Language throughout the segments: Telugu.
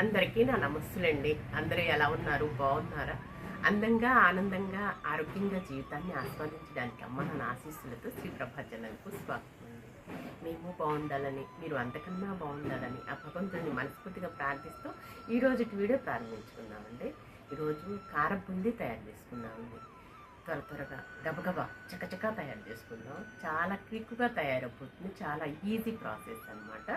అందరికీ నా నమస్సులండి. అందరూ ఎలా ఉన్నారు? బాగున్నారా? అందంగా ఆనందంగా ఆరోగ్యంగా జీవితాన్ని ఆస్వాదించడానికి అమ్మ నా ఆశీస్సులతో శ్రీ ప్రభాజనకు స్వాగతం అండి. మేము బాగుండాలని మీరు అంతకన్నా బాగుండాలని ఆ భగవంతుడిని మనస్ఫూర్తిగా ప్రార్థిస్తూ ఈ వీడియో ప్రారంభించుకున్నామండి ఈరోజు కారం బుంది తయారు చేసుకున్నామండి త్వర త్వరగా గబగబా చకచకా తయారు చేసుకుందాం. చాలా క్విక్గా తయారైపోతుంది చాలా ఈజీ ప్రాసెస్ అనమాట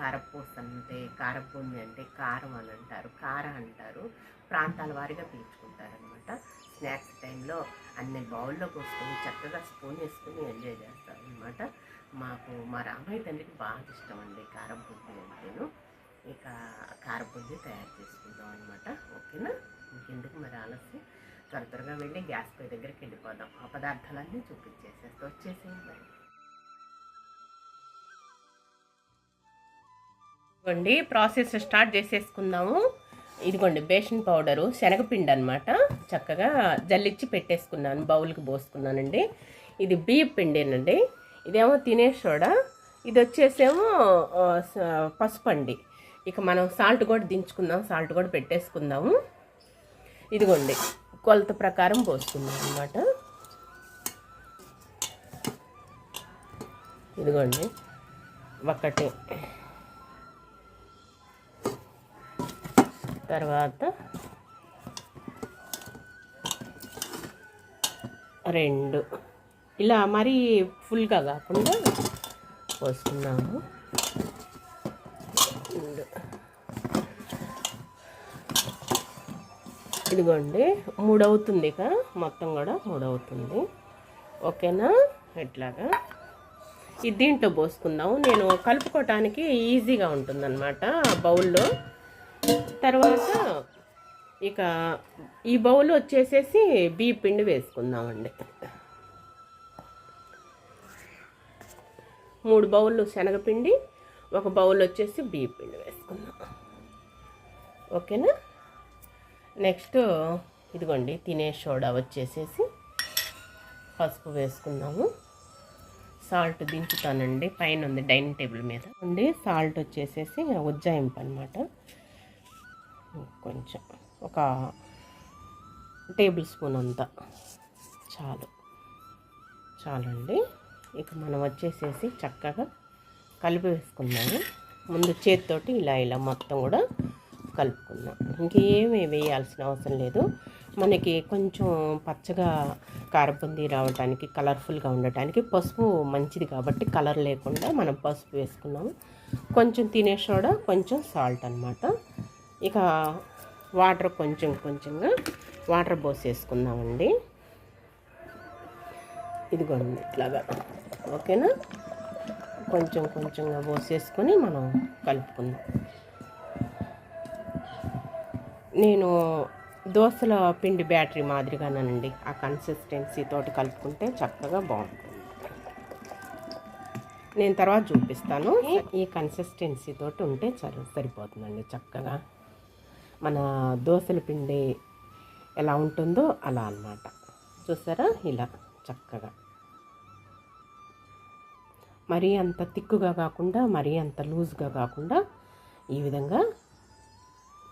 కారపూస అంటే కారపూంది అంటే కారం అని అంటారు కార అంటారు ప్రాంతాల వారీగా పీల్చుకుంటారనమాట స్నాక్స్ టైంలో అన్ని బౌల్లో పోసుకొని చక్కగా స్పూన్ వేసుకొని ఎంజాయ్ చేస్తారు అనమాట మాకు మా రామయ్య తండ్రికి బాగా ఇష్టం అండి కారం బుద్ధి అంటేను. ఇక కారపుంది తయారు చేసుకుందాం అనమాట ఓకేనా? ఇంకెందుకు మరి ఆలస్యం? త్వర త్వరగా వెళ్ళి గ్యాస్ పై దగ్గరికి వెళ్ళిపోదాం. ఆ పదార్థాలన్నీ చూపించేసేస్తే. వచ్చేసేయండి మరి. ఇదిగోండి ప్రాసెస్ స్టార్ట్ చేసేసుకుందాము. ఇదిగోండి బేషన్ పౌడరు శనగపిండి అనమాట చక్కగా జల్లిచ్చి పెట్టేసుకున్నాను బౌల్కి పోసుకున్నానండి. ఇది బియ్య పిండేనండి. ఇదేమో తినే సోడా. ఇది వచ్చేసేమో ఆ, పసుపు అండి ఇక మనం సాల్ట్ కూడా దించుకుందాం సాల్ట్ కూడా పెట్టేసుకుందాము. ఇదిగోండి కొలత ప్రకారం పోసుకుందాం అనమాట ఇదిగోండి ఒకటి. తర్వాత రెండు. ఇలా మరీ ఫుల్గా కాకుండా పోసుకున్నాము. రెండు. ఇదిగోండి మూడు అవుతుంది ఇక. మొత్తం కూడా మూడు అవుతుంది ఓకేనా? ఇట్లాగా. ఇది దీంట్లో పోసుకుందాము. నేను కలుపుకోవటానికి ఈజీగా ఉంటుందన్నమాట బౌల్లో. తర్వాత ఇక ఈ బౌల్ వచ్చేసేసి బియ్య పిండి వేసుకుందామండి. మూడు బౌళ్ళు శనగపిండి ఒక బౌల్ వచ్చేసి బియ్య పిండి వేసుకుందాం. ఓకేనా? నెక్స్ట్ ఇదిగోండి తినే సోడా వచ్చేసేసి పసుపు వేసుకుందాము. సాల్ట్ దించుతానండి పైన ఉంది డైనింగ్ టేబుల్ మీద. ఉండి సాల్ట్ వచ్చేసేసి ఉజ్జాయింపు అనమాట కొంచెం ఒక టేబుల్ స్పూన్ అంతా. చాలు. చాలండి. ఇక మనం వచ్చేసేసి చక్కగా కలిపి వేసుకున్నాము ముందు చేతితోటి ఇలా ఇలా మొత్తం కూడా కలుపుకుందాం. ఇంకేమీ వేయాల్సిన అవసరం లేదు. మనకి కొంచెం పచ్చగా కారపుంది రావడానికి కలర్ఫుల్గా ఉండటానికి పసుపు మంచిది కాబట్టి కలర్ లేకుండా మనం పసుపు వేసుకున్నాము. కొంచెం తినే సోడా కొంచెం సాల్ట్ అనమాట ఇక వాటర్ కొంచెం కొంచెంగా వాటర్ పోసేసుకుందామండి. ఇదిగోండి ఇట్లాగా. ఓకేనా? కొంచెం కొంచెంగా పోసేసుకొని మనం కలుపుకుందాం. నేను దోశల పిండి బ్యాటరీ మాదిరిగానండి. ఆ కన్సిస్టెన్సీ తోటి కలుపుకుంటే చక్కగా బాగుంటుంది. నేను తర్వాత చూపిస్తాను. ఈ- ఈ కన్సిస్టెన్సీ తోటి ఉంటే సరి సరిపోతుందండి చక్కగా. మన దోశల పిండి ఎలా ఉంటుందో అలా అన్నమాట. చూసారా? ఇలా చక్కగా. మరీ అంత తిక్కుగా కాకుండా మరీ అంత లూజ్గా కాకుండా ఈ విధంగా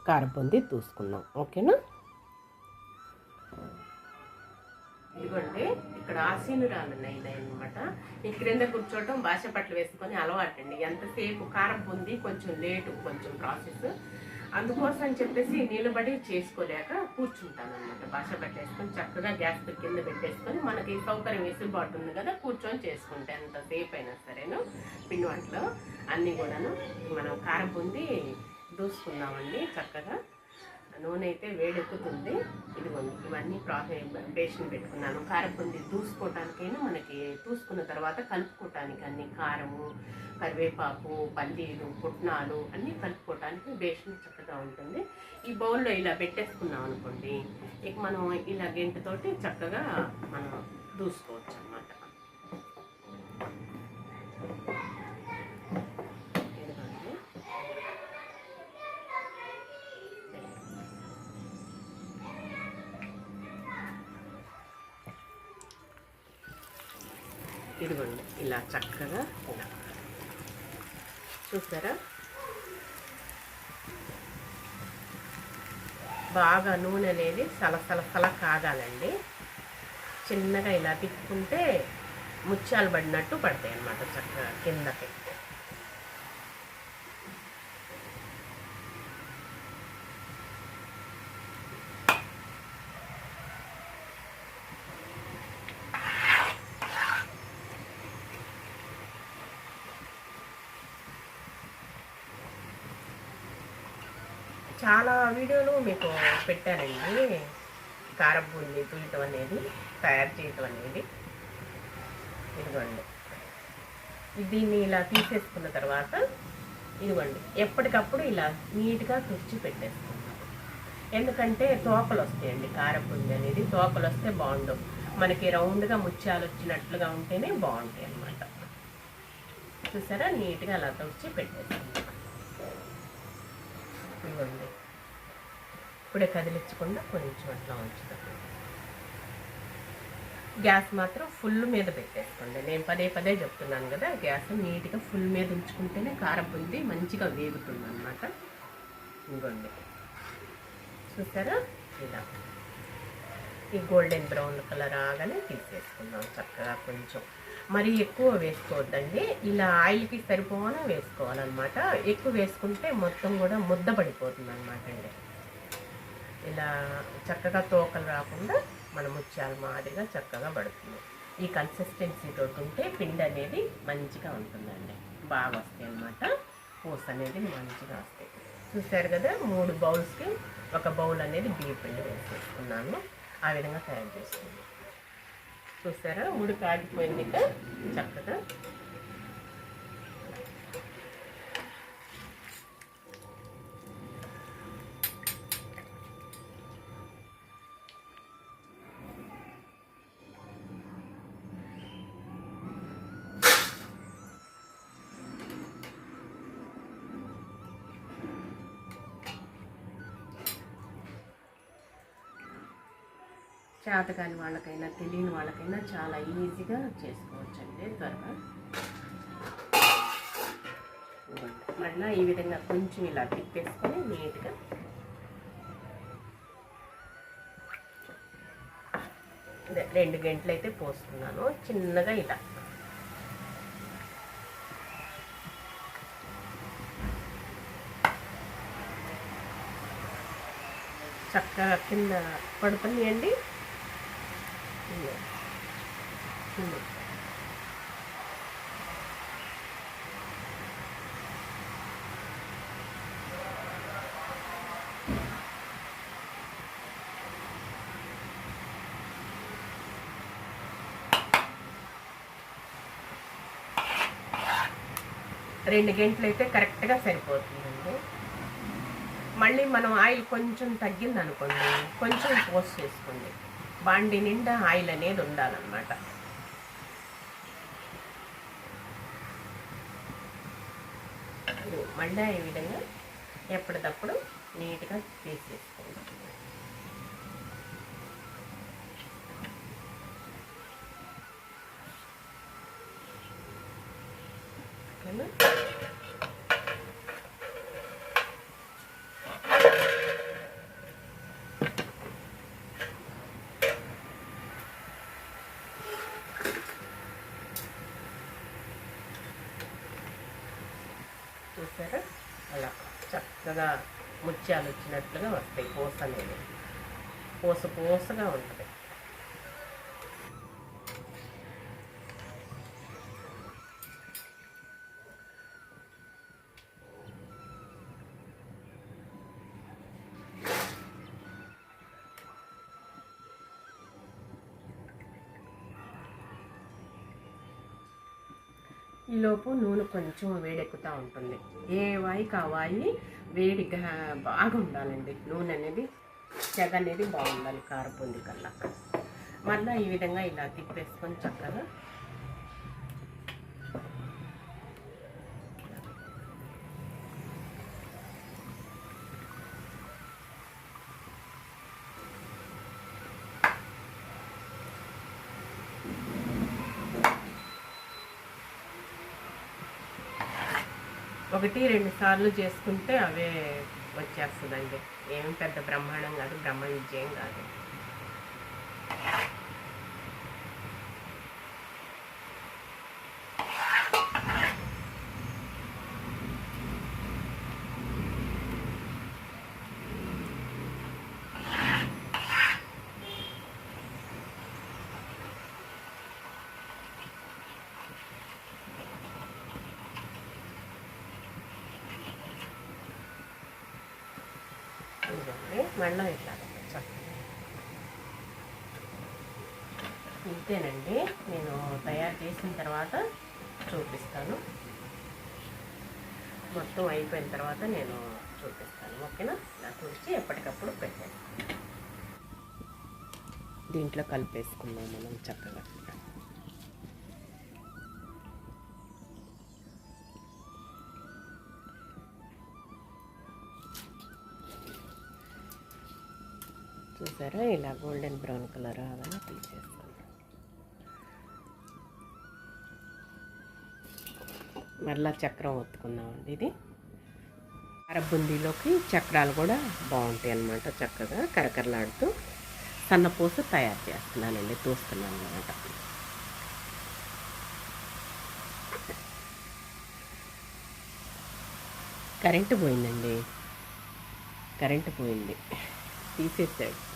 కారపొంది చూసుకున్నాం ఓకేనా? ఇదిగోండి ఇక్కడ ఆసీనురాలు ఉన్నాయి అనమాట ఈ క్రింద కూర్చోవటం భాష పట్లు వేసుకొని అలవాటండి. ఎంతసేపు కారం పొంది కొంచెం లేటు కొంచెం ప్రాసెస్ అందుకోసం అని చెప్పేసి నిలబడి చేసుకోలేక కూర్చుంటాను అనమాట భాష పెట్టేసుకొని చక్కగా గ్యాస్ కింద పెట్టేసుకొని మనకి సౌకర్యం వెసులుబాటు ఉంది కదా కూర్చొని చేసుకుంటే ఎంతసేపు అయినా సరేను. పిండి వంటలు అన్నీ కూడాను మనం కారం పొంది దూసుకుందామండి చక్కగా. నూనె అయితే వేడెక్కుతుంది. ఇదిగోండి ఇవన్నీ ప్రాసెస్ బేషన్ పెట్టుకున్నాను. కారం దూసుకోవటానికైనా మనకి దూసుకున్న తర్వాత కలుపుకోవటానికి అన్ని కారము కరివేపాకు పల్లీలు పుట్నాలు అన్నీ కలుపుకోవటానికి బేషన్ చక్కగా ఉంటుంది. ఈ బౌల్లో ఇలా పెట్టేసుకున్నాం అనుకోండి ఇక మనం ఇలా గెంటతోటి చక్కగా మనం దూసుకోవచ్చు అన్నమాట ఇదిగోండి ఇలా చక్కగా ఇలా చూసారా? బాగా నూనె అనేది సలసలసల కాగాలండి చిన్నగా ఇలా తిప్పుకుంటే ముత్యాలు పడినట్టు పడతాయి అన్నమాట చక్కగా కిందకి. చాలా వీడియోలు మీకు పెట్టానండి కారపూడి తుయటం అనేది తయారు చేయటం అనేది. ఇదిగోండి. దీన్ని ఇలా తీసేసుకున్న తర్వాత ఇదిగోండి. ఎప్పటికప్పుడు ఇలా నీట్గా తుడిచి పెట్టేసుకుంటాం ఎందుకంటే తోకలు వస్తాయండి కారపుంది అనేది. తోకలు వస్తే బాగుండవు. మనకి రౌండ్గా ముత్యాలు వచ్చినట్లుగా ఉంటేనే బాగుంటాయి అన్నమాట చూసారా? నీట్గా అలా తుడిచి పెట్టేసుకుంటాం ఇవ్వండి. ఇప్పుడే కదిలించకుండా కొంచెం అట్లా ఉంచుతాం గ్యాస్ మాత్రం ఫుల్ మీద పెట్టేసుకోండి. నేను పదే పదే చెప్తున్నాను కదా గ్యాస్ నీట్గా ఫుల్ మీద ఉంచుకుంటేనే కారం పొంది మంచిగా వేగుతుంది అనమాట ఇంకోండి చూసారా? ఇలా. ఈ గోల్డెన్ బ్రౌన్ కలర్ రాగానే తీసేసుకుందాం చక్కగా కొంచెం. మరి ఎక్కువ వేసుకోవద్దండి. ఇలా ఆయిల్కి సరిపోనా వేసుకోవాలన్నమాట. ఎక్కువ వేసుకుంటే మొత్తం కూడా ముద్ద పడిపోతుంది అనమాట అండి. ఇలా చక్కగా తోకలు రాకుండా మన ముత్యాల మాదిరిగా చక్కగా పడుతుంది. ఈ కన్సిస్టెన్సీ తోటి ఉంటే పిండి అనేది మంచిగా ఉంటుందండి. బాగా వస్తాయి అన్నమాట. పూస అనేది మంచిగా వస్తాయి. చూసారు కదా మూడు బౌల్స్కి ఒక బౌల్ అనేది బియ్య పిండి వేసేసుకున్నాను. ఆ విధంగా తయారు చేసుకున్నాను చూసారా? ఉడి ఆగిపోయింది ఇక చక్కగా. చేతకాని వాళ్ళకైనా తెలియని వాళ్ళకైనా చాలా ఈజీగా చేసుకోవచ్చండి త్వరగా. మళ్ళీ ఈ విధంగా కొంచెం ఇలా తిప్పేసుకొని నీట్గా రెండు గంటలు అయితే పోసుకున్నాను చిన్నగా ఇలా. చక్కగా కింద పడుతున్నాయండి అండి Hmm. రెండు గంటలు అయితే కరెక్ట్గా సరిపోతుందండి. మళ్ళీ మనం ఆయిల్ కొంచెం తగ్గిందనుకోండి కొంచెం పోస్ట్ చేసుకోండి. బండి నిండా ఆయిల్ అనేది ఉండాలన్నమాట. మళ్ళీ ఈ విధంగా ఎప్పటికప్పుడు నీట్గా తీసేసుకోండి ఓకేనా చూసారా అలా చక్కగా ముత్యాలు వచ్చినట్లుగా వస్తాయి పూస అనేది. పూస పూసగా ఉంటుంది. ఈలోపు నూనె కొంచెం వేడెక్కుతూ ఉంటుంది. ఏ వాయికి ఆ వాయి వేడిగా బాగా ఉండాలండి నూనె అనేది చెగ అనేది బాగుండాలి కారపుంది కల్లా. మళ్ళీ ఈ విధంగా ఇలా తిప్పేసుకొని చక్కగా ఒకటి రెండు సార్లు చేసుకుంటే అవే వచ్చేస్తుందండి. ఏం పెద్ద బ్రహ్మాండం కాదు బ్రహ్మ విజయం కాదు. చూడండి మళ్ళీ ఇట్లా ఇంతేనండి. నేను తయారు చేసిన తర్వాత చూపిస్తాను. మొత్తం అయిపోయిన తర్వాత నేను చూపిస్తాను. ఓకేనా? ఇలా తుడిచి ఎప్పటికప్పుడు పెట్టాను. దీంట్లో కలిపేసుకుందాం మనం చక్కగా. చూసారా? ఇలా గోల్డెన్ బ్రౌన్ కలర్ అవన్నీ తీసేస్తాను. మళ్ళా చక్రం ఒత్తుకుందామండి ఇది. అరబుందీలోకి చక్రాలు కూడా బాగుంటాయి అన్నమాట చక్కగా కరకరలాడుతూ. సన్నపూస తయారు చేస్తున్నానండి తోస్తున్నాను అనమాట కరెంటు పోయిందండి. కరెంటు పోయింది. తీసేసాడు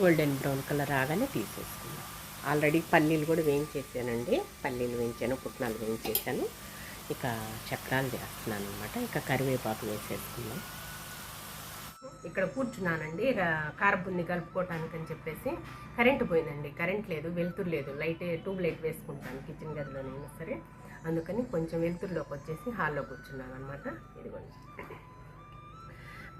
గోల్డెన్ బ్రౌన్ కలర్ రాగానే తీసేసుకున్నాం. ఆల్రెడీ పల్లీలు కూడా వేయించేసానండి. పల్లీలు వేయించాను పుట్నాలు వేయించేసాను. ఇక చక్రాలు చేస్తున్నాను అనమాట ఇక కరివేపాకు వేసేసుకున్నాం. ఇక్కడ కూర్చున్నానండి. కారబుంది కలుపుకోవటానికి అని చెప్పేసి కరెంటు పోయిందండి. కరెంట్ లేదు వెలుతురు లేదు. లైట్ ట్యూబ్ లైట్ వేసుకుంటాను కిచెన్ గదిలోనైనా సరే. అందుకని కొంచెం వెలుతురులోకి వచ్చేసి హాల్లో కూర్చున్నాను అనమాట ఇదిగోండి.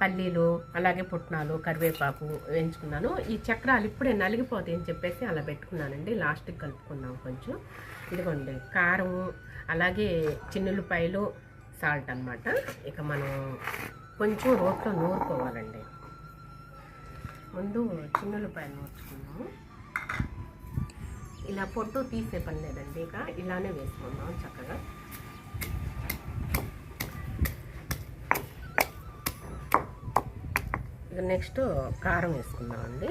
పల్లీలు అలాగే పుట్నాలు కరివేపాకు వేయించుకున్నాను. ఈ చక్రాలు ఇప్పుడే నలిగిపోతాయి అని చెప్పేసి అలా పెట్టుకున్నానండి. లాస్ట్కి కలుపుకున్నాం కొంచెం. ఇదిగోండి కారం అలాగే చిన్నులపాయలు సాల్ట్ అన్నమాట. ఇక మనం కొంచెం రోట్లో నూరుకోవాలండి. ముందు చిన్నులపాయలు నూర్చుకున్నాము ఇలా పొట్టు తీసే పని లేదండి ఇక. ఇలానే వేసుకుందాం చక్కగా. నెక్స్ట్ కారం వేసుకుందామండి.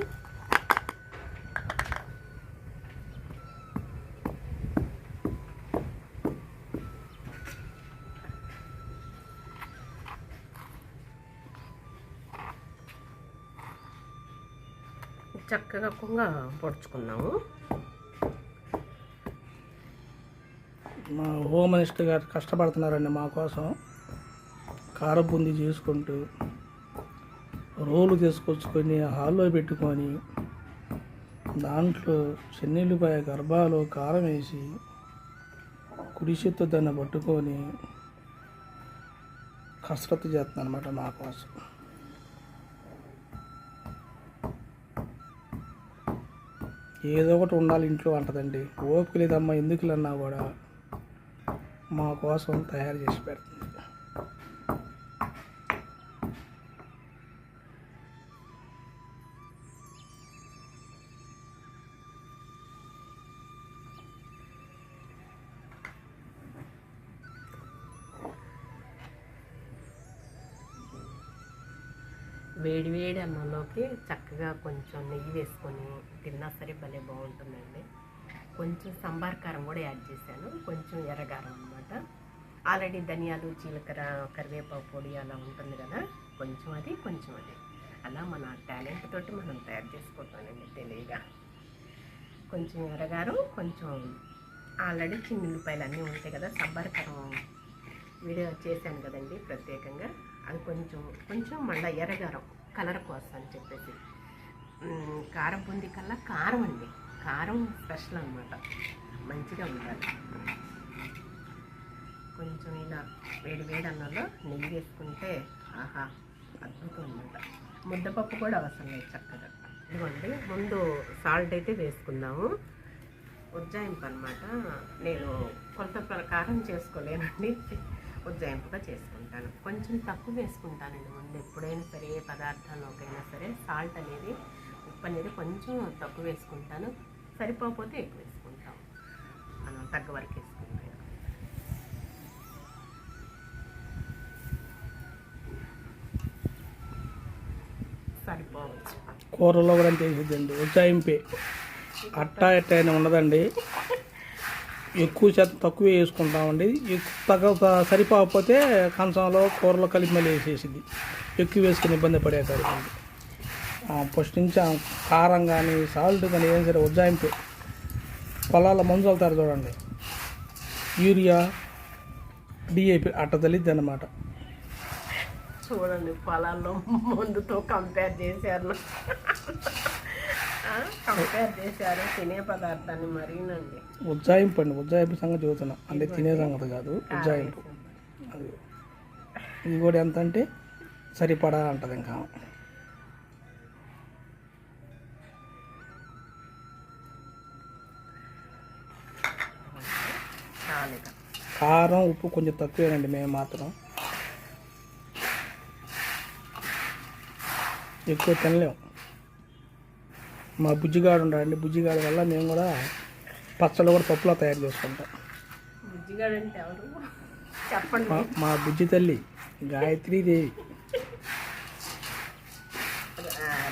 చక్కగా కుంగ పొడుచుకున్నాము మా హోమ్ మినిస్టర్ గారు కష్టపడుతున్నారండి మా కోసం. కారబుంది చేసుకుంటూ. రోలు తీసుకొచ్చుకొని హాల్లో పెట్టుకొని దాంట్లో చెన్నెల్లిపాయ గర్భాలు కారం వేసి కుడి దాన్ని పట్టుకొని కసరత్తు చేస్తాను అనమాట మా కోసం. ఏదో ఒకటి ఉండాలి ఇంట్లో అంటదండి. ఓపిక లేదమ్మా ఎందుకులన్నా కూడా మా కోసం తయారు చేసి పెడతాను వేడి వేడి అన్నంలోకి చక్కగా కొంచెం నెయ్యి వేసుకొని తిన్నా సరే భలే బాగుంటుందండి. కొంచెం సాంబార్ కారం కూడా యాడ్ చేశాను. కొంచెం ఎర్రగారం అనమాట ఆల్రెడీ ధనియాలు జీలకర్ర కరివేపాకు పొడి అలా ఉంటుంది కదా. కొంచెం అది కొంచెం అది. అలా మన టాలెంట్ తోటి మనం తయారు చేసుకుంటామండి తెలియగా కొంచెం ఎర్రగారం కొంచెం ఆల్రెడీ చిన్న ఉల్లిపాయలు అన్నీ ఉంటాయి కదా. సాంబార్ కారం వీడియో చేశాను కదండి ప్రత్యేకంగా. అది కొంచెం కొంచెం మళ్ళీ ఎర్రగారం. కలర్ కోసం అని చెప్పేసి. కారం బుంది కల్లా కారం అండి. కారం స్పెషల్ అనమాట మంచిగా ఉండాలి. కొంచెం ఇలా వేడి వేడి అన్నంలో నెయ్యి వేసుకుంటే ఆహా అద్భుతం అనమాట ముద్దపప్పు కూడా అవసరం లేదు చక్కగా. ఇదిగోండి ముందు సాల్ట్ అయితే వేసుకుందాము. ఉజ్జాయింపు అనమాట నేను కొంత ప్రకారం చేసుకోలేనండి. ఉజ్జాయింపుగా చేసుకుంటాను. కొంచెం తక్కువ వేసుకుంటానండి ముందు ఎప్పుడైనా సరే ఏ పదార్థాల్లోకైనా సరే సాల్ట్ అనేది ఉప్పు అనేది కొంచెం తక్కువ వేసుకుంటాను. సరిపోకపోతే ఎక్కువ వేసుకుంటాం. మనం తగ్గ వరకు వేసుకుంటాం. సరిపోవచ్చు. కూరలో కూడా అంతే అండి ఉజ్జాయింపే. అట్టా ఎట్టైనా అయినా ఉండదండి. ఎక్కువ శాతం తక్కువే వేసుకుంటామండి. ఎక్కువ తగ్గ సరిపోకపోతే కంచంలో కూరలో కలిపి మళ్ళీ వేసేసింది. ఎక్కువ వేసుకుని ఇబ్బంది పడే కాదు ఫస్ట్ నుంచి కారం కానీ సాల్ట్ కానీ ఏం సరే ఉజ్జాయింపు. పొలాల మందు వెళ్తారు చూడండి. యూరియా డిఏపి అట్ట తల్లిద్ది అన్నమాట చూడండి పొలాల్లో మందుతో కంపేర్ చేశారు. కంపేర్ చేశారు తినే పదార్థాన్ని మరీనండి. ఉజ్జాయింపు అండి ఉజ్జాయింపు సంగతి చదువుతున్నా అంటే తినే సంగతి కాదు ఉజ్జాయింపు. అది. ఇది కూడా ఎంత అంటే సరిపడా అంటది ఇంకా కారం ఉప్పు కొంచెం తక్కువేనండి మేము మాత్రం. ఎక్కువ తినలేం. మా బుజ్జిగాడు ఉండండి బుజ్జిగాడి వల్ల మేము కూడా పచ్చళ్ళు కూడా పప్పులో తయారు చేసుకుంటాం. బుజ్జిగాడు అంటే ఎవరు? చెప్పండి. మా బుజ్జి తల్లి గాయత్రీదేవి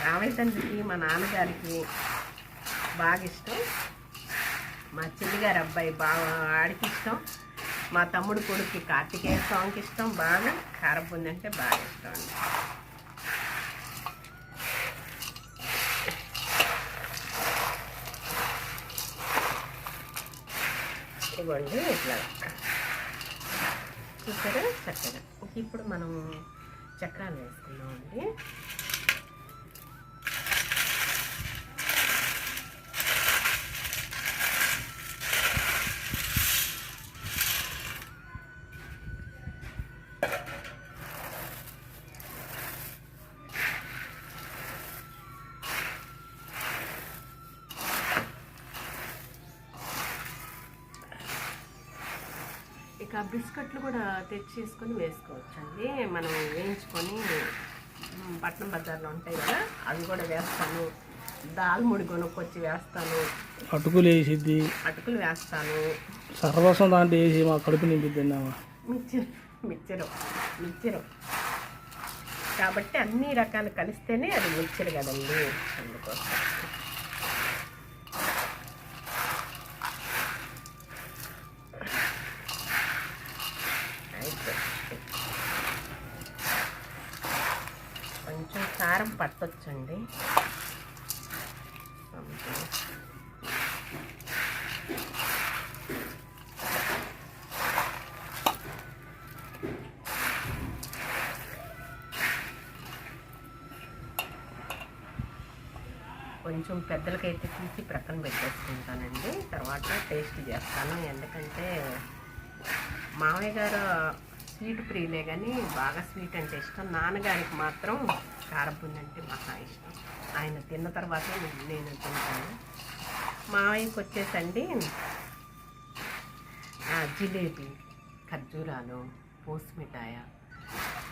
రామయ్య తండ్రికి మా నాన్నగారికి బాగా ఇష్టం. మా చెల్లిగారి అబ్బాయి బాగా ఆడికి ఇష్టం. మా తమ్ముడు కొడుక్కి కార్తికేయ స్వామికి ఇష్టం. బాగా కారపుంది అంటే బాగా ఇష్టం అండి. ఇవ్వండి ఇట్లా. చూసారా చక్కగా. ఇప్పుడు మనం చక్రాలు వేసుకున్నామండి ఇక బిస్కెట్లు కూడా తెచ్చేసుకొని వేసుకోవచ్చండి. మనం వేయించుకొని పట్నం బజార్లో ఉంటాయి కదా అవి కూడా వేస్తాను. దాల్ముడి కొనుక్కొచ్చి వేస్తాను. అటుకులు వేసిద్ది. అటుకులు వేస్తాను. సర్వస్వం దాంట్లో వేసి మా కడుపు నింపిద్దామా మిక్చర్ మిక్చరు మిక్చరు. కాబట్టి అన్ని రకాలు కలిస్తేనే అది మిక్చర్ కదండి. అందుకోసం. కొంచెం కారం పట్టొచ్చండి. కొంచెం పెద్దలకైతే తీసి ప్రక్కన పెట్టేసుకుంటానండి. తర్వాత టేస్ట్ చేస్తాను. ఎందుకంటే మామయ్య గారు స్వీట్ ప్రియులే కానీ బాగా స్వీట్ అంటే ఇష్టం. నాన్నగారికి మాత్రం కారపుంది అంటే మహా ఇష్టం. ఆయన తిన్న తర్వాత నేను తింటాను. మామయ్యకి వచ్చేసండి. జిలేబీ ఖర్జూరాలు పోసిమిఠాయ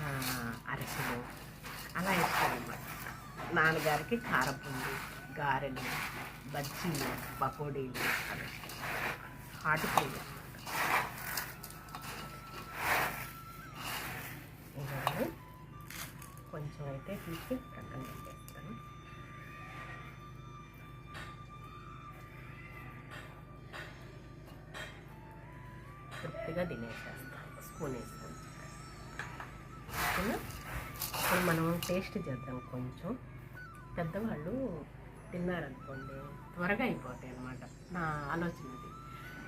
అరసలు అరిసెలు అలా ఇష్టం అనమాట నాన్నగారికి కారపుండి గారెలు బజ్జీలు పకోడీలు అలా హాట్ పూలు ఇవ్వాలి కొంచెం అయితే తీసి పక్కన పెట్టేస్తాను తృప్తిగా తినేసేస్తాను స్పూన్ వేసుకొని ఇప్పుడు మనం టేస్ట్ చేద్దాం కొంచెం పెద్దవాళ్ళు తిన్నారనుకోండి త్వరగా అయిపోతాయి అనమాట నా ఆలోచన అది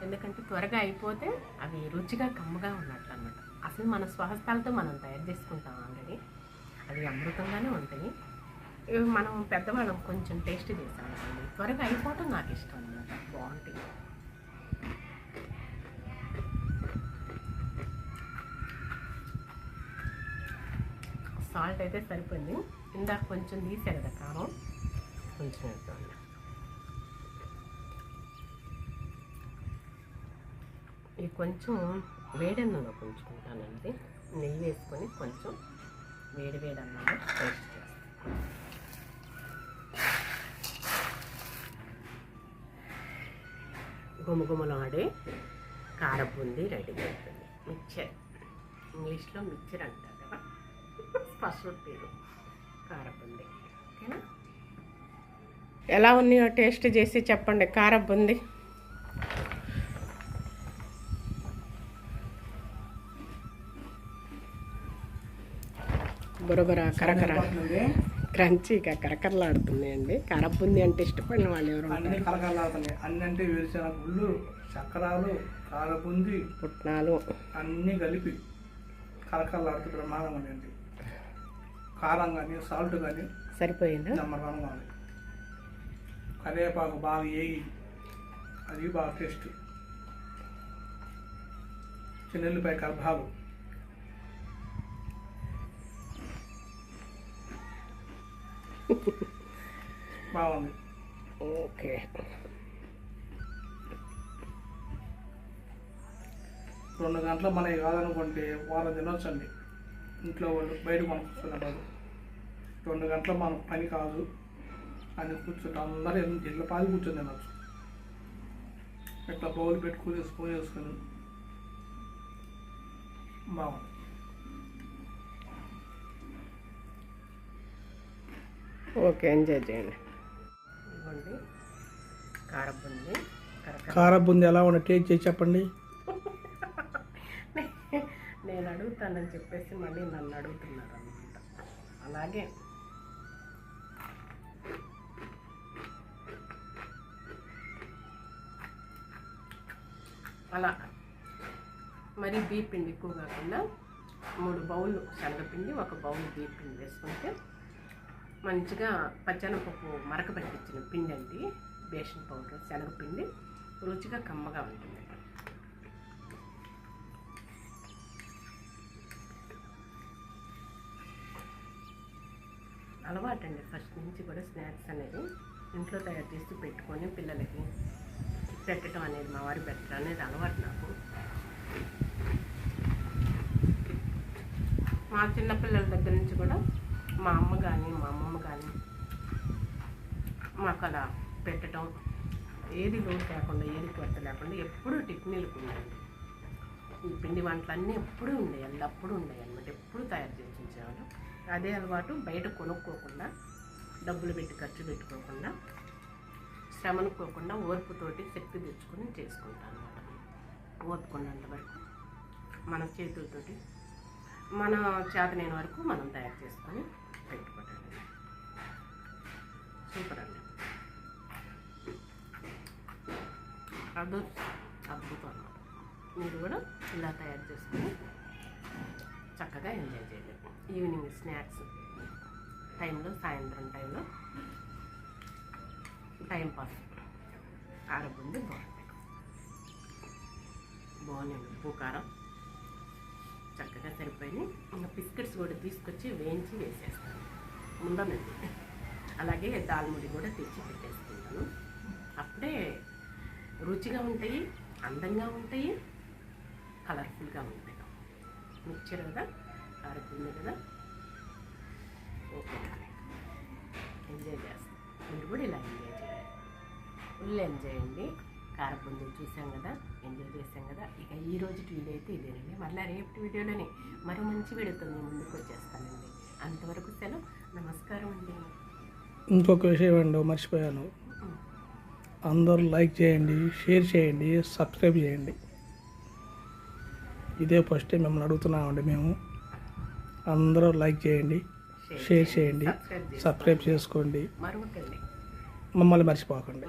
ఎందుకంటే త్వరగా అయిపోతే అవి రుచిగా కమ్మగా ఉన్నట్లు అన్నమాట. అసలు మన స్వహస్తాలతో మనం తయారు చేసుకుంటాం ఆల్రెడీ. అది అమృతంగానే ఉంటుంది ఇవి మనం పెద్దవాళ్ళం కొంచెం టేస్ట్ చేసాం త్వరగా అయిపోవటం నాకు ఇష్టం అనమాట బాగుంటుంది సాల్ట్ అయితే సరిపోయింది. ఇందాక కొంచెం తీసే కదా కారం. కొంచెం వేస్తాను ఇది కొంచెం వేడన్నంలో కొంచుకుంటానండి. నెయ్యి వేసుకొని కొంచెం వేడి వేడి అన్నంలో టేస్ట్ చేస్తాను. గుమగుమలాడే కార బుంది రెడీ అవుతుంది మిక్చర్. ఇంగ్లీష్లో మిక్చర్ అంటారు కదా. స్పెషల్ పేరు. కార బుంది ఓకేనా? ఎలా ఉన్నాయో టేస్ట్ చేసి చెప్పండి. కార బుంది బురబర కరకర. క్రంచీగా కరకరలాడుతున్నాయండి కారబుంది అంటే ఇష్టపడిన వాళ్ళు ఎవరు అన్ని అంటే వేరుశనగ గుళ్ళు చక్రాలు కారపుంది పుట్నాలు. అన్నీ కలిపి కలకలాడుతూ బ్రహ్మాండంగా ఉండండి కారం కానీ సాల్ట్ కానీ సరిపోయిందా? నెంబర్ కరివేపాకు బాగా వేయి అది బాగా టేస్ట్. చిన్నెల్లిపాయ కర్భాలు బాగుంది. ఓకే. రెండు గంటలు మనకి కాదనుకుంటే వారం తినొచ్చండి. ఇంట్లో వాళ్ళు బయట కొనుక్కొస్తున్నారు రెండు గంటలు మన పని కాదు. అని కూర్చుంటే అందరూ ఇళ్ళ పాది కూర్చొని తినొచ్చు. ఇట్లా బౌల్ పెట్టుకుని స్పూన్ వేసుకొని బాగుంది. ఓకే ఎంజాయ్ చేయండి. ఇదిగోండి. కారబుంది. కారబుంది ఎలా ఉండే టేస్ట్ చేసి చెప్పండి. నేను అడుగుతానని చెప్పేసి మళ్ళీ నన్ను అడుగుతున్నారు అనమాట అలాగే. అలా. మరి బీ పిండి ఎక్కువ కాకుండా మూడు బౌళ్ళు శనగపిండి ఒక బౌల్ బీ పిండి వేసుకుంటే మంచిగా పచ్చనపప్పు మరక పట్టించిన పిండి అండి. బేషన్ పౌడర్ శనగపిండి రుచిగా కమ్మగా ఉంటుంది. అలవాటండి. ఫస్ట్ నుంచి కూడా స్నాక్స్ అనేది ఇంట్లో తయారు చేసి పెట్టుకొని పిల్లలకి పెట్టడం అనేది మా వారి పెట్టడం అనేది అలవాటు నాకు. మా చిన్నపిల్లల దగ్గర నుంచి కూడా మా అమ్మ కానీ మా అమ్మమ్మ కానీ మాకు అలా పెట్టడం ఏది లోటు లేకుండా ఏది కొరత లేకుండా ఎప్పుడూ టిఫిన్లకు ఉండండి ఈ పిండి వంటలు అన్నీ ఎప్పుడూ ఉండేవి ఎల్లప్పుడూ ఉండేవి అనమాట ఎప్పుడు తయారు చేసి ఉంచేవాళ్ళు అదే అలవాటు బయట కొనుక్కోకుండా డబ్బులు పెట్టి ఖర్చు పెట్టుకోకుండా శ్రమనుకోకుండా ఓర్పుతోటి శక్తి తెచ్చుకొని చేసుకుంటాను అనమాట ఓర్పుకున్నంత వరకు మన చేతులతోటి మన చేతనైన వరకు మనం తయారు చేసుకొని పెట్టుకోవటం సూపర్ అండి. అద్భుత అద్భుతం అన్నమాట మీరు కూడా ఇలా తయారు చేసుకొని చక్కగా ఎంజాయ్ చేయండి ఈవినింగ్ స్నాక్స్ టైంలో సాయంత్రం టైంలో టైం పాస్ కారబుంది బాగుంది బాగున్నాయి ఉప్పు కారం చక్కగా సరిపోయి ఇంకా బిస్కెట్స్ కూడా తీసుకొచ్చి వేయించి వేసేస్తాను. ఉండనండి అలాగే దాల్ముడి కూడా తెచ్చి పెట్టేసుకుంటాను. అప్పుడే రుచిగా ఉంటాయి అందంగా ఉంటాయి కలర్ఫుల్గా ఉంటాయి. మిక్చర్ కదా? కారపుంది కదా? ఓకే. ఎంజాయ్ చేస్తాం. మీరు కూడా ఇలా ఎంజాయ్ చేయాలి. ఫుల్ ఎంజాయ్ అండి. కారపుంది చూసాం కదా ఎంజాయ్ చేసాం కదా. ఇక ఈ రోజు వీడియో అయితే ఇదేనండి. మళ్ళీ రేపటి వీడియోలోనే మరో మంచి వీడియోతో నేను ముందుకు వచ్చేస్తానండి. అంతవరకు సెలవు. నమస్కారం అండి. ఇంకొక విషయం అండి మర్చిపోయాను. అందరూ లైక్ చేయండి షేర్ చేయండి సబ్స్క్రైబ్ చేయండి. ఇదే ఫస్ట్ టైం మిమ్మల్ని అడుగుతున్నామండి మేము. అందరూ లైక్ చేయండి షేర్ చేయండి సబ్స్క్రైబ్ చేసి సబ్స్క్రైబ్ చేసుకోండి. మమ్మల్ని మర్చిపోకండి.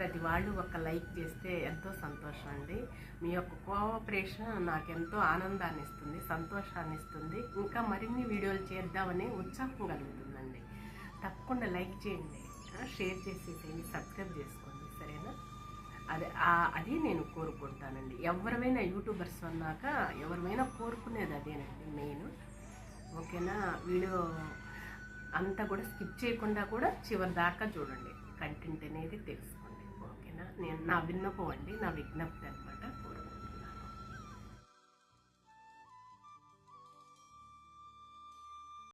ప్రతి వాళ్ళు ఒక లైక్ చేస్తే ఎంతో సంతోషం అండి మీ యొక్క కోఆపరేషన్ నాకు ఎంతో ఆనందాన్ని ఇస్తుంది సంతోషాన్ని ఇస్తుంది ఇంకా మరిన్ని వీడియోలు చేద్దామని ఉత్సాహం కలుగుతుందండి. తప్పకుండా లైక్ చేయండి. షేర్ చేసేసేయండి సబ్స్క్రైబ్ చేసుకోండి. సరేనా? అదే అది నేను కోరుకుంటానండి. ఎవరిమైనా యూట్యూబర్స్ అన్నాక ఎవరిమైనా కోరుకునేది అదేనండి నేను ఓకేనా? వీడియో అంతా కూడా స్కిప్ చేయకుండా కూడా చివరి దాకా చూడండి. కంటెంట్ అనేది తెలుసు. నేను నా విన్నపం అండి నా విజ్ఞప్తి అనమాట